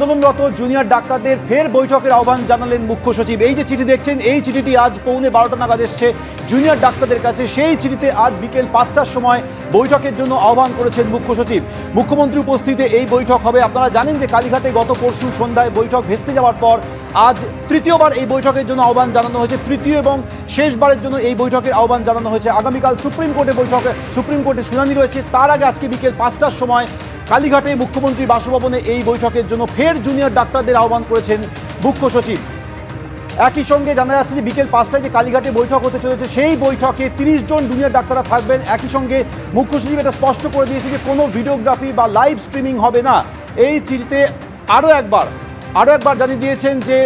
আন্দোলনরত জুনিয়র ডাক্তারদের ফের বৈঠকের আহ্বান জানালেন মুখ্য সচিব। এই যে চিঠি দেখছেন, এই চিঠিটি আজ পৌনে বারোটা নাগাদ এসছে। জুনিয়র ডাক্তারদের কাছে সেই চিঠিতে আজ বিকেল পাঁচটার সময় বৈঠকের জন্য আহ্বান করেছেন মুখ্য সচিব। মুখ্যমন্ত্রী উপস্থিতিতে এই বৈঠক হবে। আপনারা জানেন যে কালীঘাটে গত পরশু সন্ধ্যায় বৈঠক ভেস্তে যাওয়ার পর আজ তৃতীয়বার এই বৈঠকের জন্য আহ্বান জানানো হয়েছে। তৃতীয় এবং শেষবারের জন্য এই বৈঠকের আহ্বান জানানো হয়েছে। আগামীকাল সুপ্রিম কোর্টে বৈঠকে, সুপ্রিম কোর্টে শুনানি রয়েছে। তার আগে আজকে বিকেল পাঁচটার সময় কালীঘাটে মুখ্যমন্ত্রী বাসভবনে এই বৈঠকের জন্য ফের জুনিয়র ডাক্তারদের আহ্বান করেছেন মুখ্য সচিব। একই সঙ্গে জানা যাচ্ছে যে বিকেল পাঁচটায় যে কালীঘাটে বৈঠক হতে চলেছে, সেই বৈঠকে তিরিশ জন জুনিয়র ডাক্তাররা থাকবেন। একই সঙ্গে মুখ্য সচিব এটা স্পষ্ট করে দিয়েছে যে কোনো ভিডিওগ্রাফি বা লাইভ স্ট্রিমিং হবে না। এই চিঠিতে আরও একবার আরও একবার জানিয়ে দিয়েছেন যে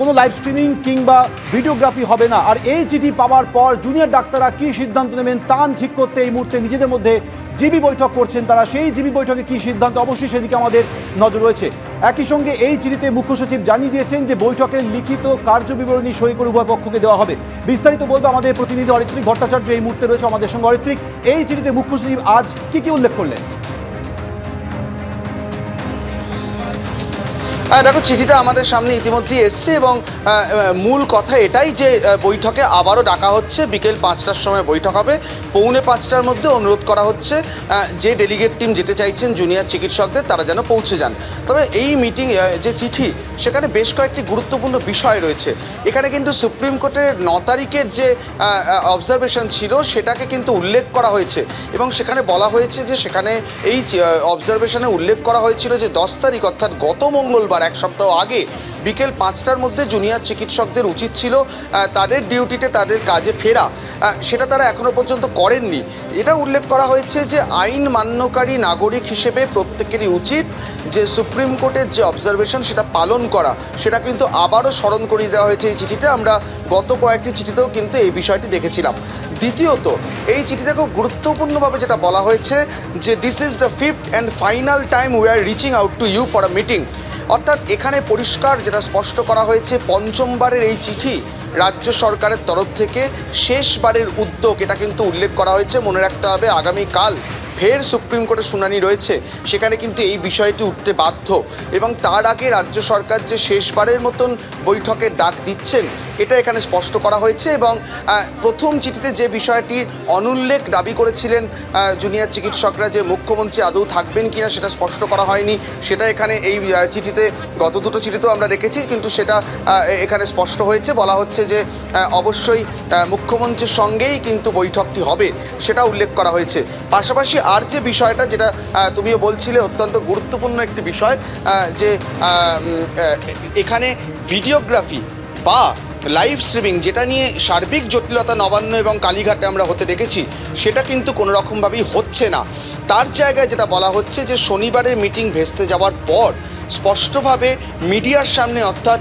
কোনো লাইভ স্ট্রিমিং কিংবা ভিডিওগ্রাফি হবে না। আর এই চিঠি পাওয়ার পর জুনিয়র ডাক্তাররা কী সিদ্ধান্ত নেবেন তা ঠিক করতে এই মুহূর্তে নিজেদের মধ্যে জিবি বৈঠক করছেন তারা। সেই জিবি বৈঠকে কি সিদ্ধান্ত? অবশ্যই সেদিকে আমাদের নজর রয়েছে। একই সঙ্গে এই চিঠিতে মুখ্য সচিব জানিয়ে দিয়েছেন যে বৈঠকের লিখিত কার্যবিবরণী সই করে উভয় পক্ষকে দেওয়া হবে। বিস্তারিত বলব, আমাদের প্রতিনিধি অরিত্রিক ভট্টাচার্য এই মুহূর্তে রয়েছে আমাদের সঙ্গে। অরিত্রিক, এই চিঠিতে মুখ্য সচিব আজ কি কি উল্লেখ করলেন? দেখো, চিঠিটা আমাদের সামনে ইতিমধ্যে এসছে এবং মূল কথা এটাই যে বৈঠকে আবারও ডাকা হচ্ছে। বিকেল পাঁচটার সময় বৈঠক হবে। পৌনে পাঁচটার মধ্যে অনুরোধ করা হচ্ছে যে ডেলিগেট টিম যেতে চাইছেন জুনিয়র চিকিৎসকদের, তারা যেন পৌঁছে যান। তবে এই মিটিং যে চিঠি, সেখানে বেশ কয়েকটি গুরুত্বপূর্ণ বিষয় রয়েছে। এখানে কিন্তু সুপ্রিম কোর্টের ন তারিখের যে অবজারভেশন ছিল, সেটাকে কিন্তু উল্লেখ করা হয়েছে। এবং সেখানে বলা হয়েছে যে, সেখানে এই অবজারভেশনে উল্লেখ করা হয়েছিল যে, দশ তারিখ, অর্থাৎ গত মঙ্গলবার এক সপ্তাহ আগে বিকেল পাঁচটার মধ্যে জুনিয়র চিকিৎসকদের উচিত ছিল তাদের ডিউটিতে তাদের কাজে ফেরা। সেটা তারা এখনও পর্যন্ত করেননি। এটা উল্লেখ করা হয়েছে যে আইন মান্যকারী নাগরিক হিসেবে প্রত্যেকেরই উচিত যে সুপ্রিম কোর্টের যে অবজারভেশন সেটা পালন করা। সেটা কিন্তু আবারও স্মরণ করিয়ে দেওয়া হয়েছে এই চিঠিতে। আমরা গত কয়েকটি চিঠিতেও কিন্তু এই বিষয়টি দেখেছিলাম। দ্বিতীয়ত, এই চিঠিতে খুব গুরুত্বপূর্ণভাবে যেটা বলা হয়েছে যে this is the fifth and final time we are reaching out to you for a meeting অর্থাৎ এখানে পরিষ্কার যেটা স্পষ্ট করা হয়েছে, পঞ্চমবারের এই চিঠি রাজ্য সরকারের তরফ থেকে শেষবারের উদ্যোগ, এটা কিন্তু উল্লেখ করা হয়েছে। মনে রাখতে হবে, আগামীকাল ফের সুপ্রিম কোর্টে শুনানি রয়েছে। সেখানে কিন্তু এই বিষয়টি উঠতে বাধ্য। এবং তার আগে রাজ্য সরকার যে শেষবারের মতন বৈঠকের ডাক দিচ্ছেন, এটা এখানে স্পষ্ট করা হয়েছে এবং প্রথম চিঠিতে যে বিষয়টি অনুল্লেখ দাবি করেছিলেন জুনিয়র চিকিৎসকরা যে মুখ্যমন্ত্রী আদৌ থাকবেন কিনা সেটা স্পষ্ট করা হয়নি। সেটা এখানে এই চিঠিতে, গত দুটো চিঠিতেও আমরা দেখেছি, কিন্তু সেটা এখানে স্পষ্ট হয়েছে। বলা হচ্ছে যে অবশ্যই মুখ্যমন্ত্রীর সঙ্গেই কিন্তু বৈঠকটি হবে, সেটা উল্লেখ করা হয়েছে। পাশাপাশি আর যে বিষয়টা যেটা তুমিও বলছিলে, অত্যন্ত গুরুত্বপূর্ণ একটি বিষয় যে এখানে ভিডিওগ্রাফি বা লাইভ স্ট্রিমিং যেটা নিয়ে সার্বিক জটিলতা নবান্ন এবং কালীঘাটে আমরা হতে দেখেছি, সেটা কিন্তু কোনো রকমভাবেই হচ্ছে না। তার জায়গায় যেটা বলা হচ্ছে যে শনিবারের মিটিং ভেস্তে যাওয়ার পর স্পষ্টভাবে মিডিয়ার সামনে অর্থাৎ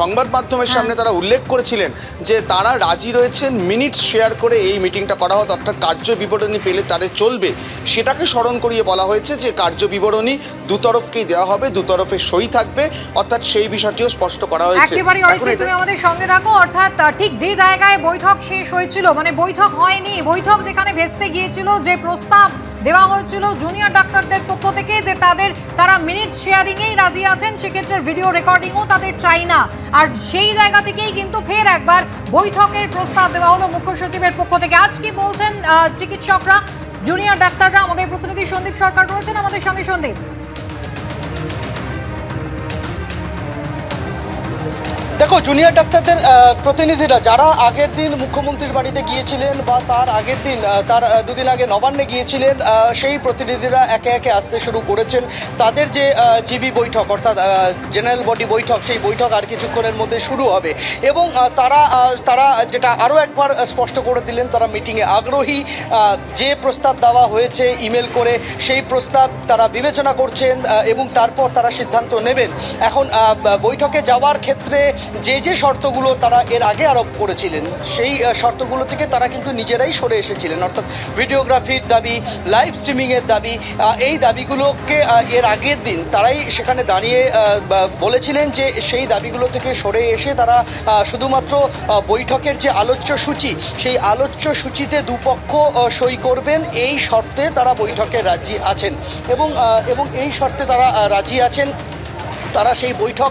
সংবাদ মাধ্যমের সামনে তারা উল্লেখ করেছিলেন যে তারা রাজি রয়েছেন মিনিট শেয়ার করে এই মিটিংটা করা হতো অর্থাৎ কার্য বিবরণী পেলে তাদের চলবে। সেটাকে স্মরণ করিয়ে বলা হয়েছে যে কার্য বিবরণী দুতরফকেই দেওয়া হবে দুতরফের সই থাকবে অর্থাৎ সেই বিষয়টিও স্পষ্ট করা হয়েছে। একেবারেই এখন অরিজিৎ তুমি আমাদের সঙ্গে থাকো অর্থাৎ ঠিক যে জায়গায় বৈঠক শেষ হয়েছিল মানে বৈঠক হয়নি বৈঠক যেখানে ভেস্তে গিয়েছিল যে প্রস্তাব দেওয়া হয়েছিল জুনিয়র ডাক্তারদের পক্ষ থেকে যে তাদের, তারা মিনিট শেয়ারিং এই রাজি আছেন, সেক্ষেত্রে ভিডিও রেকর্ডিংও তাদের চাই না। আর সেই জায়গা থেকেই কিন্তু ফের একবার বৈঠকের প্রস্তাব দেওয়া হলো মুখ্য সচিবের পক্ষ থেকে। আজ কি বলছেন চিকিৎসকরা? জুনিয়র ডাক্তাররা, আমাদের প্রতিনিধি সন্দীপ সরকার রয়েছেন আমাদের সঙ্গে। সন্দীপ। দেখো জুনিয়র ডাক্তারদের প্রতিনিধিরা যারা আগের দিন মুখ্যমন্ত্রীর বাড়িতে গিয়েছিলেন বা তার আগের দিন তার দুদিন আগে নবান্নে গিয়েছিলেন সেই প্রতিনিধিরা একে একে আসতে শুরু করেছেন। তাদের যে জিবি বৈঠক, অর্থাৎ জেনারেল বডি বৈঠক, সেই বৈঠক আর কিছুক্ষণের মধ্যে শুরু হবে। এবং তারা তারা যেটা আরও একবার স্পষ্ট করে দিলেন, তারা মিটিংয়ে আগ্রহী। যে প্রস্তাব দেওয়া হয়েছে ইমেল করে, সেই প্রস্তাব তারা বিবেচনা করছেন এবং তারপর তারা সিদ্ধান্ত নেবেন। এখন বৈঠকে যাওয়ার ক্ষেত্রে যে যে শর্তগুলো তারা এর আগে আরোপ করেছিলেন, সেই শর্তগুলো থেকে তারা কিন্তু নিজেরাই সরে এসেছিলেন। অর্থাৎ ভিডিওগ্রাফির দাবি, লাইভ স্ট্রিমিংয়ের দাবি এই দাবিগুলোকে এর আগের দিন তারাই সেখানে দাঁড়িয়ে বলেছিলেন যে সেই দাবিগুলো থেকে সরে এসে তারা শুধুমাত্র বৈঠকের যে আলোচ্য সূচি, সেই আলোচ্য সূচিতে দুপক্ষ সই করবেন, এই শর্তে তারা বৈঠকে রাজি আছেন। এবং এবং এই শর্তে তারা রাজি আছেন। তারা সেই বৈঠক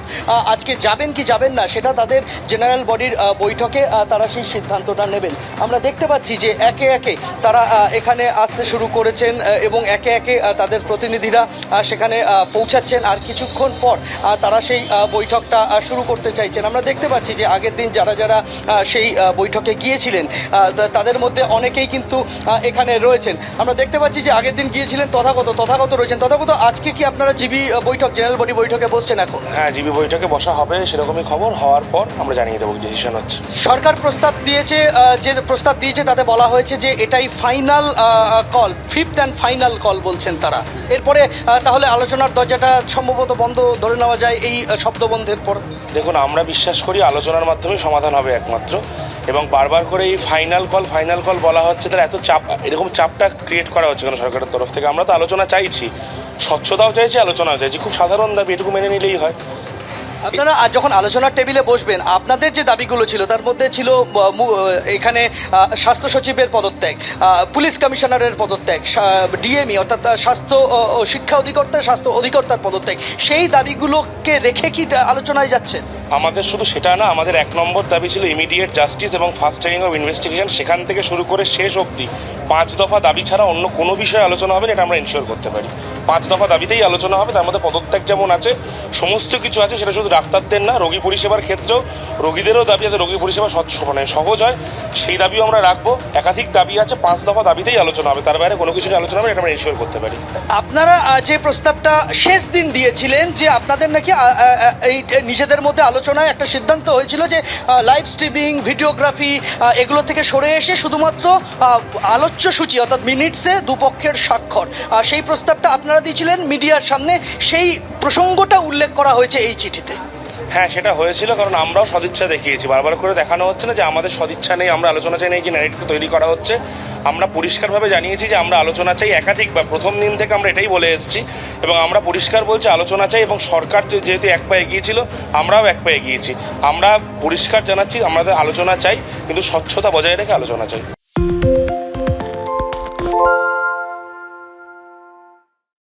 আজকে যাবেন কি যাবেন না, সেটা তাদের জেনারেল বডির বৈঠকে তারা সেই সিদ্ধান্তটা নেবেন। আমরা দেখতে পাচ্ছি যে একে একে তারা এখানে আসতে শুরু করেছেন এবং একে একে তাদের প্রতিনিধিরা সেখানে পৌঁছাচ্ছেন। আর কিছুক্ষণ পর তারা সেই বৈঠকটা শুরু করতে চাইছেন। আমরা দেখতে পাচ্ছি যে আগের দিন যারা যারা সেই বৈঠকে গিয়েছিলেন তাদের মধ্যে অনেকেই কিন্তু এখানে রয়েছেন। আমরা দেখতে পাচ্ছি যে আগের দিন গিয়েছিলেন তথাগত তথাগত রয়েছেন। তথাগত আজকে কি আপনারা জিবি বৈঠক জেনারেল বডি বৈঠকে বসছেন? এখন? হ্যাঁ জিবি বৈঠকে বসা হবে সেরকমই খবর। হওয়ার পর আমরা জানিয়ে দেবো ডিসিশন হচ্ছে। সরকার প্রস্তাব দিয়েছে যে প্রস্তাব দিয়েছে তাতে বলা হয়েছে যে এটাই final call fifth and final call বলছেন তারা। এরপরে তাহলে আলোচনার দরজাটা সম্ভবত বন্ধ ধরে নেওয়া যায় এই শব্দবন্ধের পর। দেখুন আমরা বিশ্বাস করি আলোচনার মাধ্যমে সমাধান হবে একমাত্র। এবং বারবার করে এই ফাইনাল কল ফাইনাল কল বলা হচ্ছে তার এত চাপ এরকম চাপটা ক্রিয়েট করা হচ্ছে কেন সরকারের তরফ থেকে? আমরা তো আলোচনা চাইছি। স্বচ্ছতাও চাইছি আলোচনাও চাইছি। খুব সাধারণ দাবি এটুকু মেনে নিলেই হয়। আপনারা আজ যখন আলোচনার টেবিলে বসবেন আপনাদের যে দাবিগুলো ছিল তার মধ্যে ছিল এখানে স্বাস্থ্য সচিবের পদত্যাগ পুলিশ কমিশনারের পদত্যাগ ডিএমই অর্থাৎ স্বাস্থ্য শিক্ষা অধিকর্তা স্বাস্থ্য অধিকর্তার পদত্যাগ সেই দাবিগুলোকে রেখে কি আলোচনায় যাচ্ছেন? আমাদের শুধু সেটা না আমাদের এক নম্বর দাবি ছিল ইমিডিয়েট জাস্টিস এবং ফার্স্ট ট্র্যাকিং অফ ইনভেস্টিগেশন সেখান থেকে শুরু করে শেষ অবধি পাঁচ দফা দাবি ছাড়া অন্য কোনো বিষয়ে আলোচনা হবে না এটা আমরা ইনশিওর করতে পারি। পাঁচ দফা দাবিতেই আলোচনা হবে, তার মধ্যে পদত্যাগ যেমন আছে, সমস্ত কিছু আছে, সেটা শুধু ডাক্তারদের না, রোগী পরিষেবার ক্ষেত্রেও রোগীদেরও দাবি যাতে রোগী পরিষেবা স্বচ্ছ মানে সহজ হয়। সেই দাবিও আমরা রাখব। একাধিক দাবি আছে, পাঁচ দফা দাবিতেই আলোচনা হবে, তার বাইরে কোনো কিছু নিয়ে আলোচনা হবে এটা আমরা ইনশিওর করতে পারি। আপনারা যে প্রস্তাবটা শেষ দিন দিয়েছিলেন, যে আপনাদের নাকি এই নিজেদের মধ্যে আলোচনায় একটা সিদ্ধান্ত হয়েছিল যে লাইভ স্ট্রিমিং ভিডিওগ্রাফি এগুলো থেকে সরে এসে শুধুমাত্র আলোচ্য সূচি, অর্থাৎ মিনিটসে দুপক্ষের স্বাক্ষর সেই প্রস্তাবটা আপনারা দিয়েছিলেন মিডিয়ার সামনে, সেই প্রসঙ্গটা উল্লেখ করা হয়েছে এই চিঠিতে। হ্যাঁ সেটা হয়েছিল, কারণ আমরাও সদিচ্ছা দেখিয়েছি। বারবার করে দেখানো হচ্ছে না যে আমাদের সদিচ্ছা নেই, আমরা আলোচনা চাই নেই কি ন্যারেটিভ তৈরি করা হচ্ছে। আমরা পরিষ্কারভাবে জানিয়েছি যে আমরা আলোচনা চাই একাধিক বা প্রথম দিন থেকে আমরা এটাই বলে এসেছি এবং আমরা পরিষ্কার বলছি, আলোচনা চাই এবং সরকার যেহেতু এক পায়ে এগিয়েছিল আমরাও এক পায়ে এগিয়েছি। আমরা পরিষ্কার জানাচ্ছি আমাদের আলোচনা চাই, কিন্তু স্বচ্ছতা বজায় রেখে আলোচনা চাই।